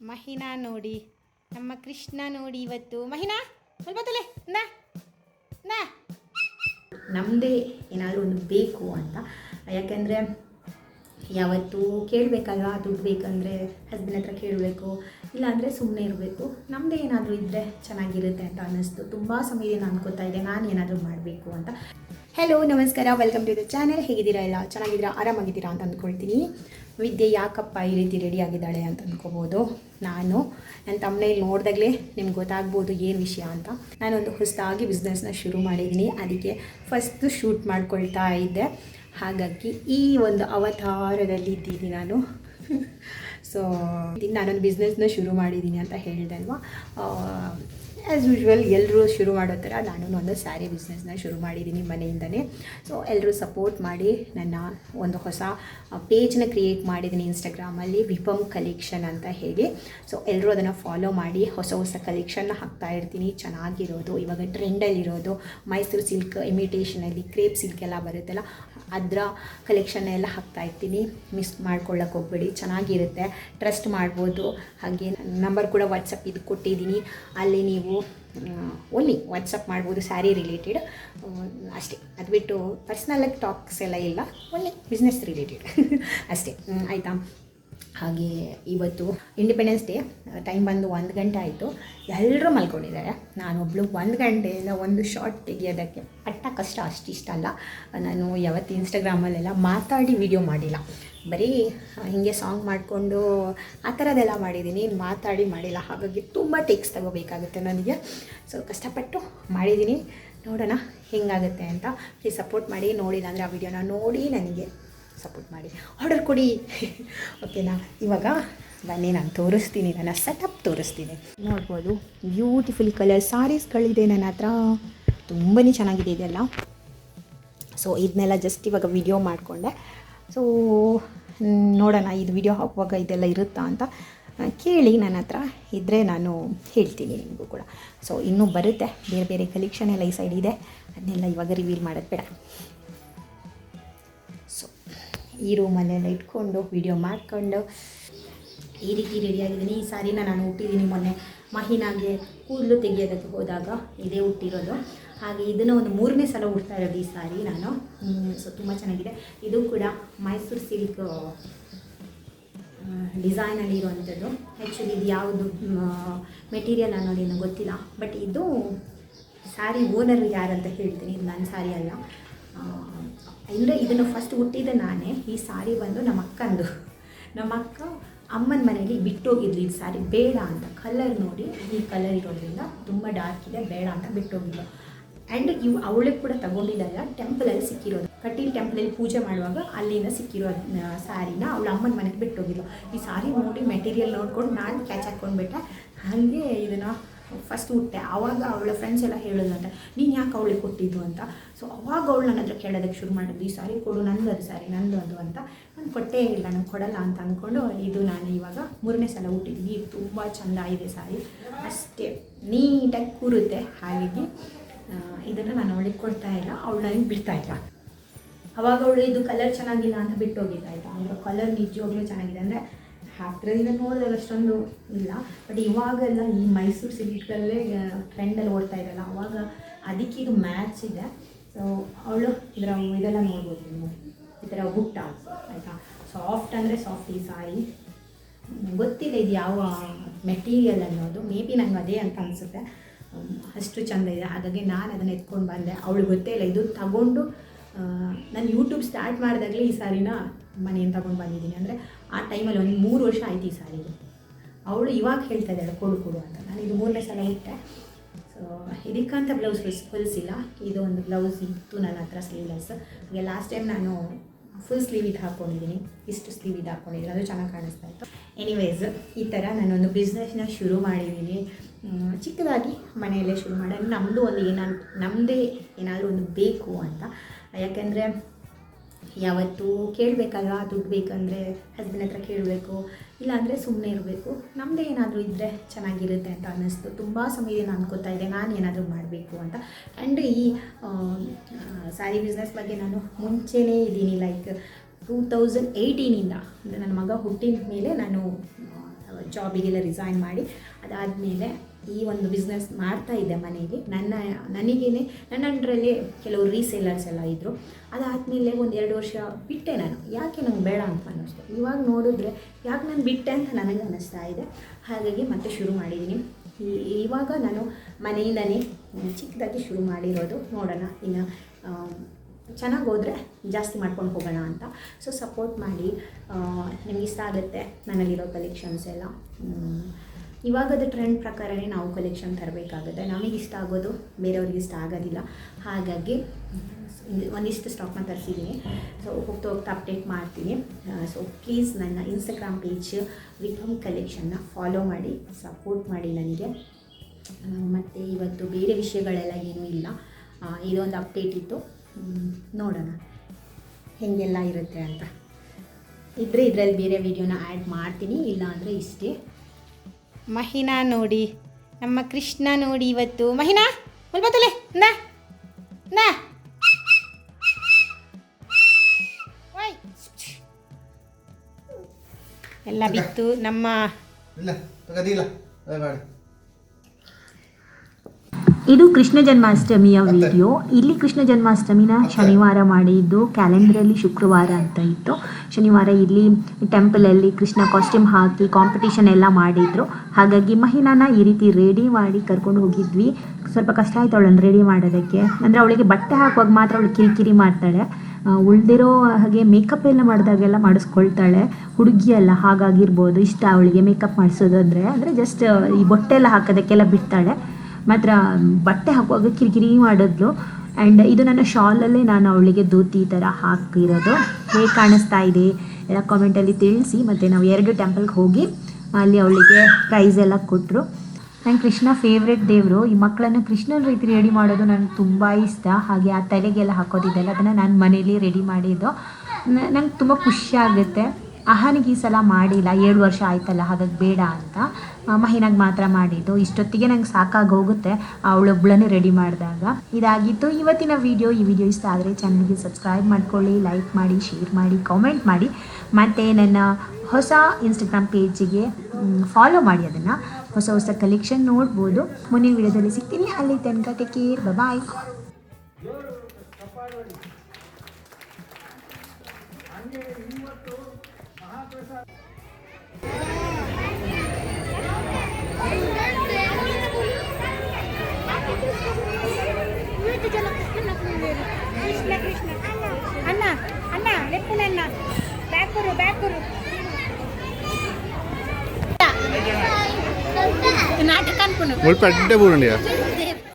ಮಹಿನಾ ನೋಡಿ, ನಮ್ಮ ಕೃಷ್ಣ ನೋಡಿ ಇವತ್ತು. ಮಹಿನಾ, ಸ್ವಲ್ಪ ತಲೆ, ನಾ ನಾ. ನಮ್ಮದೇ ಏನಾದರೂ ಒಂದು ಬೇಕು ಅಂತ. ಯಾಕೆಂದರೆ ಯಾವತ್ತು ಕೇಳಬೇಕಲ್ವಾ, ದುಡ್ಡು ಬೇಕಂದರೆ ಹಸ್ಬೆಂಡ್ ಹತ್ರ ಕೇಳಬೇಕು, ಇಲ್ಲಾಂದರೆ ಸುಮ್ಮನೆ ಇರಬೇಕು. ನಮ್ಮದೇ ಏನಾದರೂ ಇದ್ದರೆ ಚೆನ್ನಾಗಿರುತ್ತೆ ಅಂತ ಅನ್ನಿಸ್ತು. ತುಂಬ ಸಮಯದಿಂದ ಅನ್ಕೋತಾ ಇದೆ ನಾನು ಏನಾದರೂ ಮಾಡಬೇಕು ಅಂತ. ಹಲೋ ನಮಸ್ಕಾರ. ವೆಲ್ಕಮ್ ಟು ದ ಚಾನಲ್ ಹೇಗಿದ್ದೀರಾ ಎಲ್ಲ? ಚೆನ್ನಾಗಿದ್ದೀರಾ? ಆರಾಮಾಗಿದ್ದೀರಾ ಅಂತ ಅಂದ್ಕೊಳ್ತೀನಿ. ವಿದ್ಯೆ ಯಾಕಪ್ಪ ಈ ರೀತಿ ರೆಡಿ ಆಗಿದ್ದಾಳೆ ಅಂತ ಅಂದ್ಕೋಬೋದು ನಾನು ನನ್ನ ತಮ್ಮನೇಲಿ ನೋಡಿದಾಗಲೇ ನಿಮ್ಗೆ ಗೊತ್ತಾಗ್ಬೋದು ಏನು ವಿಷಯ ಅಂತ. ನಾನೊಂದು ಹೊಸದಾಗಿ ಬಿಸ್ನೆಸ್ನ ಶುರು ಮಾಡಿದ್ದೀನಿ ಅದಕ್ಕೆ ಫಸ್ಟು ಶೂಟ್ ಮಾಡ್ಕೊಳ್ತಾ ಇದ್ದೆ. ಹಾಗಾಗಿ ಈ ಒಂದು ಅವತಾರದಲ್ಲಿ ಇದ್ದೀನಿ ನಾನು. ಸೊ ನಾನೊಂದು ಬಿಸ್ನೆಸ್ನ ಶುರು ಮಾಡಿದ್ದೀನಿ ಅಂತ ಹೇಳಿದೆ ಅಲ್ವಾ? ಆ್ಯಸ್ ಯೂಶ್ವಲ್ ಎಲ್ಲರೂ ಶುರು ಮಾಡೋ ಥರ ನಾನು ಒಂದು ಸ್ಯಾರಿ ಬಿಸ್ನೆಸ್ನ ಶುರು ಮಾಡಿದ್ದೀನಿ ಮನೆಯಿಂದನೇ. ಸೊ ಎಲ್ಲರೂ ಸಪೋರ್ಟ್ ಮಾಡಿ ನನ್ನ ಒಂದು ಹೊಸ ಪೇಜ್ನ ಕ್ರಿಯೇಟ್ ಮಾಡಿದ್ದೀನಿ ಇನ್ಸ್ಟಾಗ್ರಾಮಲ್ಲಿ ವಿಪಮ್ ಕಲೆಕ್ಷನ್ ಅಂತ ಹೇಳಿ. ಸೊ ಎಲ್ಲರೂ ಅದನ್ನು ಫಾಲೋ ಮಾಡಿ, ಹೊಸ ಹೊಸ ಕಲೆಕ್ಷನ್ನ ಹಾಕ್ತಾ ಇರ್ತೀನಿ. ಚೆನ್ನಾಗಿರೋದು, ಇವಾಗ ಟ್ರೆಂಡಲ್ಲಿರೋದು ಮೈಸೂರು ಸಿಲ್ಕ್ ಇಮಿಟೇಷನಲ್ಲಿ ಕ್ರೇಪ್ ಸಿಲ್ಕ್ ಎಲ್ಲ ಬರುತ್ತಲ್ಲ, ಅದರ ಕಲೆಕ್ಷನ್ ಎಲ್ಲ ಹಾಕ್ತಾ ಇರ್ತೀನಿ. ಮಿಸ್ ಮಾಡ್ಕೊಳ್ಳೋಕೆ ಹೋಗ್ಬೇಡಿ, ಚೆನ್ನಾಗಿರುತ್ತೆ. ಟ್ರಸ್ಟ್ ಮಾಡ್ಬೋದು. ಹಾಗೆ ನಂಬರ್ ಕೂಡ ವಾಟ್ಸಪ್ ಇದು ಕೊಟ್ಟಿದ್ದೀನಿ. ಅಲ್ಲಿ ನೀವು ಓನ್ಲಿ ವಾಟ್ಸಪ್ ಮಾಡ್ಬೋದು ಸ್ಯಾರಿ ರಿಲೇಟೆಡ್ ಅಷ್ಟೇ. ಅದು ಬಿಟ್ಟು ಪರ್ಸ್ನಲಾಗಿ ಟಾಕ್ಸ್ ಎಲ್ಲ ಇಲ್ಲ. ಓನ್ಲಿ ಬಿಸ್ನೆಸ್ ರಿಲೇಟೆಡ್ ಅಷ್ಟೇ. ಆಯಿತಾ? ಹಾಗೆ ಇವತ್ತು ಇಂಡಿಪೆಂಡೆನ್ಸ್ ಡೇ ಟೈಮ್ ಬಂದು ಒಂದು ಗಂಟೆ ಆಯಿತು. ಎಲ್ಲರೂ ಮಲ್ಕೊಂಡಿದ್ದಾರೆ. ನಾನೊಬ್ಳು ಒಂದು ಗಂಟೆಯಿಂದ ಒಂದು ಶಾರ್ಟ್ ತೆಗೆಯೋದಕ್ಕೆ ಅಟ್ಟ ಕಷ್ಟ ಅಷ್ಟಿಷ್ಟ ಅಲ್ಲ. ನಾನು ಯಾವತ್ತು ಇನ್ಸ್ಟಾಗ್ರಾಮಲ್ಲೆಲ್ಲ ಮಾತಾಡಿ ವಿಡಿಯೋ ಮಾಡಿಲ್ಲ. ಬರೀ ಹೀಗೆ ಸಾಂಗ್ ಮಾಡಿಕೊಂಡು ಆ ಥರದ್ದೆಲ್ಲ ಮಾಡಿದ್ದೀನಿ, ಮಾತಾಡಿ ಮಾಡಿಲ್ಲ. ಹಾಗಾಗಿ ತುಂಬ ಟೇಕ್ಸ್ ತಗೋಬೇಕಾಗುತ್ತೆ ನನಗೆ. ಸೊ ಕಷ್ಟಪಟ್ಟು ಮಾಡಿದ್ದೀನಿ. ನೋಡೋಣ, ಹೆಂಗಾಗುತ್ತೆ ಅಂತ. ಪ್ಲೀಸ್ ಸಪೋರ್ಟ್ ಮಾಡಿ, ನೋಡಿಲ್ಲ ಅಂದರೆ ಆ ವಿಡಿಯೋನ ನೋಡಿ ನನಗೆ. ಸಪೋರ್ಟ್ ಮಾಡಿ. ಆರ್ಡರ್ ಕೊಡಿ. ಓಕೆನಾ ಇವಾಗ ಬನ್ನಿ, ನಾನು ತೋರಿಸ್ತೀನಿ, ನನ್ನ ಸೆಟಪ್ ತೋರಿಸ್ತೀನಿ. ನೋಡ್ಬೋದು ಬ್ಯೂಟಿಫುಲ್ ಕಲರ್ ಸಾರೀಸ್ಗಳಿದೆ ನನ್ನ ಹತ್ರ. ತುಂಬಾ ಚೆನ್ನಾಗಿದೆ ಇದೆಲ್ಲ. ಸೊ ಇದನ್ನೆಲ್ಲ ಜಸ್ಟ್ ಇವಾಗ ವಿಡಿಯೋ ಮಾಡಿಕೊಂಡೆ. ಸೊ ನೋಡೋಣ, ಇದು ವಿಡಿಯೋ ಹಾಕುವಾಗ ಇದೆಲ್ಲ ಇರುತ್ತಾ ಅಂತ ಕೇಳಿ ನನ್ನ ಹತ್ರ. ಇದ್ದರೆ ನಾನು ಹೇಳ್ತೀನಿ ನಿಮಗೂ ಕೂಡ. ಸೊ ಇನ್ನೂ ಬರುತ್ತೆ. ಬೇರೆ ಬೇರೆ ಕಲೆಕ್ಷನ್ ಎಲ್ಲ ಈ ಸೈಡ್ ಇದೆ. ಅದನ್ನೆಲ್ಲ ಇವಾಗ ರಿವೀಲ್ ಮಾಡೋದು ಬೇಡ. ಈ ರೂಮಲ್ಲೆಲ್ಲ ಇಟ್ಕೊಂಡು ವಿಡಿಯೋ ಮಾಡಿಕೊಂಡು ಈ ರೀತಿ ರೆಡಿಯಾಗಿದ್ದೀನಿ ಈ ಸಾರಿನ ನಾನು ಹುಟ್ಟಿದ್ದೀನಿ ಮೊನ್ನೆ ಮಹಿನಾಗೆ ಕೂದಲು ತೆಗಿಯೋದಕ್ಕೆ ಹೋದಾಗ ಇದೇ ಹುಟ್ಟಿರೋದು ಹಾಗೆ ಇದನ್ನು ಒಂದು ಮೂರನೇ ಸಲ ಉಡ್ತಾ ಇರೋದು ಈ ಸಾರಿ ನಾನು. ಸೊ ತುಂಬ ಚೆನ್ನಾಗಿದೆ. ಇದು ಕೂಡ ಮೈಸೂರು ಸಿಲ್ಕ್ ಡಿಸೈನಲ್ಲಿ ಇರುವಂಥದ್ದು ಆ್ಯಕ್ಚುಲಿ ಇದು ಯಾವುದು ಮೆಟೀರಿಯಲ್ ಅನ್ನೋದೇನು ಗೊತ್ತಿಲ್ಲ. ಬಟ್ ಇದು ಸ್ಯಾರಿ ಓನರ್ ಯಾರಂತ ಹೇಳ್ತೀನಿ. ಇದು ನನ್ನ ಸ್ಯಾರಿ ಅಲ್ಲ. ಅಂದರೆ ಇದನ್ನು ಫಸ್ಟ್ ಹುಟ್ಟಿದ ನಾನೇ. ಈ ಸಾರಿ ಬಂದು ನಮ್ಮ ಅಕ್ಕಂದು. ನಮ್ಮ ಅಕ್ಕ ಅಮ್ಮನ ಮನೆಯಲ್ಲಿ ಬಿಟ್ಟೋಗಿದ್ಲು. ಈ ಸಾರಿ ಬೇಡ ಅಂತ ಕಲರ್ ನೋಡಿ, ಈ ಕಲರ್ ಇರೋದ್ರಿಂದ ತುಂಬ ಡಾರ್ಕ್ ಇದೆ, ಬೇಡ ಅಂತ ಬಿಟ್ಟೋಗಿದ್ಲು. ಆ್ಯಂಡ್ ಇವು ಅವಳಿಗೆ ಕೂಡ ತಗೊಂಡಿದ್ದಲ್ಲ ಟೆಂಪಲಲ್ಲಿ ಸಿಕ್ಕಿರೋದು. ಕಟೀಲ್ ಟೆಂಪಲಲ್ಲಿ ಪೂಜೆ ಮಾಡುವಾಗ ಅಲ್ಲಿಂದ ಸಿಕ್ಕಿರೋ ಸ್ಯಾರಿನ ಅವಳ ಅಮ್ಮನ ಮನೆಗೆ ಬಿಟ್ಟೋಗಿದ್ಲು. ಈ ಸಾರಿ ನೋಡಿ ಮೆಟೀರಿಯಲ್ ನೋಡ್ಕೊಂಡು ನಾನು ಕ್ಯಾಚ್ ಹಾಕ್ಕೊಂಡ್ಬಿಟ್ಟೆ ಹಾಗೆ ಇದನ್ನು ಫಸ್ಟ್ ಹುಟ್ಟೆ ಆವಾಗ ಅವಳ ಫ್ರೆಂಡ್ಸ್ ಎಲ್ಲ ಹೇಳೋದಂತ, ನೀನು ಯಾಕೆ ಅವಳಿಗೆ ಕೊಟ್ಟಿದ್ದು ಅಂತ? ಸೊ ಅವಾಗ ಅವಳು ನನ್ನ ಹತ್ರ ಕೇಳೋದಕ್ಕೆ ಶುರು ಮಾಡಿದ್ವಿ ಈ ಸಾರಿ ಕೊಡು, ನಂದು ಅದು ಸಾರಿ, ನಂದು ಅದು ಅಂತ. ನಾನು ಕೊಟ್ಟೇ ಇಲ್ಲ ನಾನು ಕೊಡಲ್ಲ ಅಂತ ಅಂದ್ಕೊಂಡು ಇದು ನಾನು ಇವಾಗ ಮೂರನೇ ಸಲ ಹುಟ್ಟಿದ್ವಿ ತುಂಬ ಚೆಂದ ಇದೆ ಸಾರಿ. ಅಷ್ಟೇ, ನೀಟಾಗಿ ಕೂರುತ್ತೆ ಹಾಗಾಗಿ ಇದನ್ನು ನಾನು ಅವಳಿಗೆ ಕೊಡ್ತಾ ಇಲ್ಲ, ಅವಳು ನನಗೆ ಬಿಡ್ತಾ ಇಲ್ಲ. ಅವಾಗ ಅವಳು, ಇದು ಕಲರ್ ಚೆನ್ನಾಗಿಲ್ಲ ಅಂತ ಬಿಟ್ಟೋಗಿದ್ದ ಆಯಿತಾ ಅಂದರೆ ಕಲರ್ ನಿಜವಾಗ್ಲೂ ಚೆನ್ನಾಗಿದೆ. ಅಂದರೆ ಹತ್ತಿರದಿಂದ ನೋಡಿದಾಗ ಅಷ್ಟೊಂದು ಇಲ್ಲ. ಬಟ್ ಇವಾಗೆಲ್ಲ ಈ ಮೈಸೂರು ಸಿಲ್ಕಲ್ಲೇ ಟ್ರೆಂಡಲ್ಲಿ ಓಡ್ತಾ ಇರಲ್ಲ. ಅವಾಗ ಅದಕ್ಕೆ ಇದು ಮ್ಯಾಚ್ ಇದೆ. ಸೊ ಅವಳು ಇದರ ಇದೆಲ್ಲ ನೋಡ್ಬೋದು ನೀವು. ಈ ಥರ ಬುಟ್ಟ ಆಯಿತಾ? ಸಾಫ್ಟ್ ಅಂದರೆ ಸಾಫ್ಟ್ ಈ ಸಾರಿ. ಗೊತ್ತಿಲ್ಲ ಇದು ಯಾವ ಮೆಟೀರಿಯಲ್ ಅನ್ನೋದು. ಮೇ ಬಿ ನಂಗೆ ಅದೇ ಅಂತ ಅನಿಸುತ್ತೆ. ಅಷ್ಟು ಚೆಂದ ಇದೆ. ಹಾಗಾಗಿ ನಾನು ಅದನ್ನು ಎತ್ಕೊಂಡು ಬಂದೆ. ಅವಳು ಗೊತ್ತೇ ಇಲ್ಲ. ಇದು ತಗೊಂಡು ನಾನು ಯೂಟ್ಯೂಬ್ ಸ್ಟಾರ್ಟ್ ಮಾಡಿದಾಗಲೇ ಈ ಸಾರಿನ ಮನೆಯಿಂದ ತಗೊಂಡು ಬಂದಿದ್ದೀನಿ. ಅಂದರೆ ಆ ಟೈಮಲ್ಲಿ ಒಂದು ಮೂರು ವರ್ಷ ಆಯ್ತು ಈ ಸಾರಿಗೆ ಅವಳು ಇವಾಗ ಹೇಳ್ತಾ ಇದ್ದಾಳೆ, ಕೊಡು ಕೊಡು ಅಂತ. ನಾನು ಇದು ಮೂರನೇ ಸಲ ಇಟ್ಟೆ. ಸೊ ಇದಕ್ಕಂತ ಬ್ಲೌಸ್ ಫುಲ್ಸ್ ಇದು ಒಂದು ಬ್ಲೌಸ್ ಇತ್ತು ನನ್ನ ಹತ್ರ ಸ್ಲೀವ್ಲೆಸ್ ಹಾಗೆ ಲಾಸ್ಟ್ ಟೈಮ್ ನಾನು ಫುಲ್ ಸ್ಲೀವ್ ಇದು ಹಾಕ್ಕೊಂಡಿದ್ದೀನಿ ಇಷ್ಟು ಸ್ಲೀವ್ ಇದು ಹಾಕ್ಕೊಂಡಿದ್ದೀನಿ ಅದು ಚೆನ್ನಾಗಿ ಕಾಣಿಸ್ತಾ ಇತ್ತು. ಎನಿವೇಸ್ ಈ ಥರ ನಾನೊಂದು ಬಿಸ್ನೆಸ್ನ ಶುರು ಮಾಡಿದ್ದೀನಿ. ಚಿಕ್ಕದಾಗಿ ಮನೆಯಲ್ಲೇ ಶುರು ಮಾಡಿ ನಮ್ಮದು ಒಂದು ಏನಾದ್ರು ನಮ್ಮದೇ ಏನಾದರೂ ಒಂದು ಬೇಕು ಅಂತ. ಯಾಕೆಂದರೆ ಯಾವತ್ತು ಕೇಳಬೇಕಲ್ವಾ ದುಡ್ಡು ಬೇಕಂದರೆ ಹಸ್ಬೆಂಡ್ ಹತ್ರ ಕೇಳಬೇಕು, ಇಲ್ಲಾಂದರೆ ಸುಮ್ಮನೆ ಇರಬೇಕು. ನಮ್ಮದೇ ಏನಾದರೂ ಇದ್ದರೆ ಚೆನ್ನಾಗಿರುತ್ತೆ ಅಂತ ಅನ್ನಿಸ್ತು. ತುಂಬ ಸಮಯದಿಂದ ಅನ್ಕೋತಾ ಇದ್ದೆ, ನಾನು ಏನಾದರೂ ಮಾಡಬೇಕು ಅಂತ. ಆ್ಯಂಡ್ ಈ ಸ್ಯಾರಿ ಬಿಸ್ನೆಸ್ ಬಗ್ಗೆ ನಾನು ಮುಂಚೆನೇ ಇದ್ದೀನಿ ಲೈಕ್ ಟೂ ತೌಸಂಡ್ ಏಯ್ಟೀನಿಂದ ಅಂದರೆ ನನ್ನ ಮಗ ಹುಟ್ಟಿದ ಮೇಲೆ ನಾನು ಜಾಬಿಗೆಲ್ಲ ರಿಸೈನ್ ಮಾಡಿ, ಅದಾದಮೇಲೆ ಈ ಒಂದು ಬಿಸ್ನೆಸ್ ಮಾಡ್ತಾ ಇದ್ದೆ ಮನೆಯಲ್ಲಿ ನನ್ನ, ನನಗೇನೆ ನನ್ನ ಅಂಡ್ರಲ್ಲಿ ಕೆಲವು ರೀಸೇಲರ್ಸ್ ಎಲ್ಲ ಇದ್ದರು ಅದಾದಮೇಲೆ ಒಂದು ಎರಡು ವರ್ಷ ಬಿಟ್ಟೆ ನಾನು. ಯಾಕೆ ನಂಗೆ ಬೇಡ ಅಂತ ಅನ್ನಿಸ್ತು. ಇವಾಗ ನೋಡಿದ್ರೆ ಯಾಕೆ ನಾನು ಬಿಟ್ಟೆ ಅಂತ ನನಗೆ ಅನ್ನಿಸ್ತಾ ಇದೆ. ಹಾಗಾಗಿ ಮತ್ತೆ ಶುರು ಮಾಡಿದ್ದೀನಿ ಇವಾಗ ನಾನು ಮನೆಯಿಂದನೇ ಚಿಕ್ಕದಾಗಿ ಶುರು ಮಾಡಿರೋದು ನೋಡೋಣ. ಇನ್ನು ಚೆನ್ನಾಗಿ ಹೋದರೆ ಜಾಸ್ತಿ ಮಾಡ್ಕೊಂಡು ಹೋಗೋಣ ಅಂತ. ಸೊ ಸಪೋರ್ಟ್ ಮಾಡಿ ನಿಮ್ಗೆ ಇಷ್ಟ ಆಗುತ್ತೆ ನನ್ನಲ್ಲಿರೋ ಕಲೆಕ್ಷನ್ಸ್ ಎಲ್ಲ. ಇವಾಗದ ಟ್ರೆಂಡ್ ಪ್ರಕಾರನೇ ನಾವು ಕಲೆಕ್ಷನ್ ತರಬೇಕಾಗುತ್ತೆ. ನಮಗೆ ಇಷ್ಟ ಆಗೋದು ಬೇರೆಯವ್ರಿಗೆ ಇಷ್ಟ ಆಗೋದಿಲ್ಲ. ಹಾಗಾಗಿ ಒಂದಿಷ್ಟು ಸ್ಟಾಕ್ನ ತರಿಸಿದ್ದೀನಿ ಸೊ ಹೋಗ್ತಾ ಹೋಗ್ತಾ ಅಪ್ಡೇಟ್ ಮಾಡ್ತೀನಿ. ಸೊ ಪ್ಲೀಸ್ ನನ್ನ ಇನ್ಸ್ಟಾಗ್ರಾಮ್ ಪೇಜ್ ವಿಕ್ರಮ್ ಕಲೆಕ್ಷನ್ನ ಫಾಲೋ ಮಾಡಿ ಸಪೋರ್ಟ್ ಮಾಡಿ ನನಗೆ. ಮತ್ತು ಇವತ್ತು ಬೇರೆ ವಿಷಯಗಳೆಲ್ಲ ಏನೂ ಇಲ್ಲ. ಇದೊಂದು ಅಪ್ಡೇಟ್ ಇತ್ತು. ನೋಡೋಣ. ಹೇಗೆಲ್ಲ ಇರುತ್ತೆ ಅಂತ. ಇದ್ದರೆ ಇದರಲ್ಲಿ ಬೇರೆ ವಿಡಿಯೋನ ಆ್ಯಡ್ ಮಾಡ್ತೀನಿ. ಇಲ್ಲ ಅಂದರೆ ಇಷ್ಟೇ. ಮಹಿನಾ ನೋಡಿ ನಮ್ಮ ಕೃಷ್ಣ ನೋಡಿ ಇವತ್ತು. ಮಹಿನಾ ಮುಲ್ಬತ್ತಲೆ ನಾ ನಾ. ಎಲ್ಲ ಬಿತ್ತು ನಮ್ಮ ಇದು ಕೃಷ್ಣ ಜನ್ಮಾಷ್ಟಮಿಯ ವಿಡಿಯೋ. ಇಲ್ಲಿ ಕೃಷ್ಣ ಜನ್ಮಾಷ್ಟಮಿನ ಶನಿವಾರ ಮಾಡಿದ್ದು ಕ್ಯಾಲೆಂಡರಲ್ಲಿ ಶುಕ್ರವಾರ ಅಂತ ಇತ್ತು. ಶನಿವಾರ ಇಲ್ಲಿ ಟೆಂಪಲ್ ಅಲ್ಲಿ ಕೃಷ್ಣ ಕಾಸ್ಟ್ಯೂಮ್ ಹಾಕಿ ಕಾಂಪಿಟಿಷನ್ ಎಲ್ಲ ಮಾಡಿದ್ರು. ಹಾಗಾಗಿ ಮಹಿಳಾನ ಈ ರೀತಿ ರೆಡಿ ಮಾಡಿ ಕರ್ಕೊಂಡು ಹೋಗಿದ್ವಿ. ಸ್ವಲ್ಪ ಕಷ್ಟ ಆಯ್ತು ಅವಳನ್ನು ರೆಡಿ ಮಾಡೋದಕ್ಕೆ. ಅಂದ್ರೆ ಅವಳಿಗೆ ಬಟ್ಟೆ ಹಾಕುವಾಗ ಮಾತ್ರ ಅವಳು ಕಿರಿಕಿರಿ ಮಾಡ್ತಾಳೆ. ಉಳ್ದಿರೋ ಹಾಗೆ ಮೇಕಪ್ ಎಲ್ಲ ಮಾಡಿದಾಗೆಲ್ಲ ಮಾಡಿಸ್ಕೊಳ್ತಾಳೆ. ಹುಡುಗಿ ಅಲ್ಲ ಹಾಗಾಗಿರ್ಬೋದು. ಇಷ್ಟ ಅವಳಿಗೆ ಮೇಕಪ್ ಮಾಡಿಸೋದು ಅಂದರೆ ಅಂದರೆ ಜಸ್ಟ್ ಈ ಬೊಟ್ಟೆ ಎಲ್ಲ ಹಾಕೋದಕ್ಕೆಲ್ಲ ಬಿಡ್ತಾಳೆ. ಮಾತ್ರ ಬಟ್ಟೆ ಹಾಕುವಾಗ ಕಿರಿಕಿರಿ ಮಾಡಿದ್ಲು. ಆ್ಯಂಡ್ ಇದು ನನ್ನ ಶಾಲಲ್ಲೇ ನಾನು ಅವಳಿಗೆ ಧೋತಿ ಥರ ಹಾಕಿರೋದು. ಹೇಗೆ ಕಾಣಿಸ್ತಾ ಇದೆ ಎಲ್ಲ ಕಾಮೆಂಟಲ್ಲಿ ತಿಳಿಸಿ. ಮತ್ತು ನಾವು ಎರಡು ಟೆಂಪಲ್ಗೆ ಹೋಗಿ ಅಲ್ಲಿ ಅವಳಿಗೆ ಪ್ರೈಸ್ ಎಲ್ಲ ಕೊಟ್ಟರು ನಂಗೆ ಕೃಷ್ಣ ಫೇವ್ರೆಟ್ ದೇವರು. ಈ ಮಕ್ಕಳನ್ನು ಕೃಷ್ಣನ ರೀತಿ ರೆಡಿ ಮಾಡೋದು ನನಗೆ ತುಂಬ ಇಷ್ಟ. ಹಾಗೆ ಆ ತಲೆಗೆಲ್ಲ ಹಾಕೋದಿದೆಲ್ಲ ಅದನ್ನು ನಾನು ಮನೇಲಿ ರೆಡಿ ಮಾಡಿದ್ದು. ನಂಗೆ ತುಂಬ ಖುಷಿ ಆಗುತ್ತೆ. ಅಹನಿಗೆ ಈ ಸಲ ಮಾಡಿಲ್ಲ. ಏಳು ವರ್ಷ ಆಯ್ತಲ್ಲ, ಹಾಗಾಗಿ ಬೇಡ ಅಂತ. ಮಹಿನಾಗ ಮಾತ್ರ ಮಾಡಿದ್ದು. ಇಷ್ಟೊತ್ತಿಗೆ ನಂಗೆ ಸಾಕಾಗಿ ಹೋಗುತ್ತೆ ಅವಳೊಬ್ಳನ್ನು ರೆಡಿ ಮಾಡಿದಾಗ. ಇದಾಗಿತ್ತು ಇವತ್ತಿನ ವಿಡಿಯೋ ಈ ವಿಡಿಯೋ ಇಷ್ಟ ಆದರೆ ಚಾನಲ್ಗೆ ಸಬ್ಸ್ಕ್ರೈಬ್ ಮಾಡ್ಕೊಳ್ಳಿ ಲೈಕ್ ಮಾಡಿ ಶೇರ್ ಮಾಡಿ ಕಾಮೆಂಟ್ ಮಾಡಿ. ಮತ್ತು ನನ್ನ ಹೊಸ ಇನ್ಸ್ಟಾಗ್ರಾಮ್ ಪೇಜಿಗೆ ಫಾಲೋ ಮಾಡಿ ಅದನ್ನು. ಹೊಸ ಹೊಸ ಕಲೆಕ್ಷನ್ ನೋಡ್ಬೋದು. ಮುಂದಿನ ವಿಡಿಯೋದಲ್ಲಿ ಸಿಗ್ತೀನಿ. ಅಲ್ಲಿ ತನಕ take care bye Krishna Krishna అన్న అన్న ఎప్పుడన్నా బ్యాకురు బ్యాకురు నాటకానికి పెద్ద ఊరండి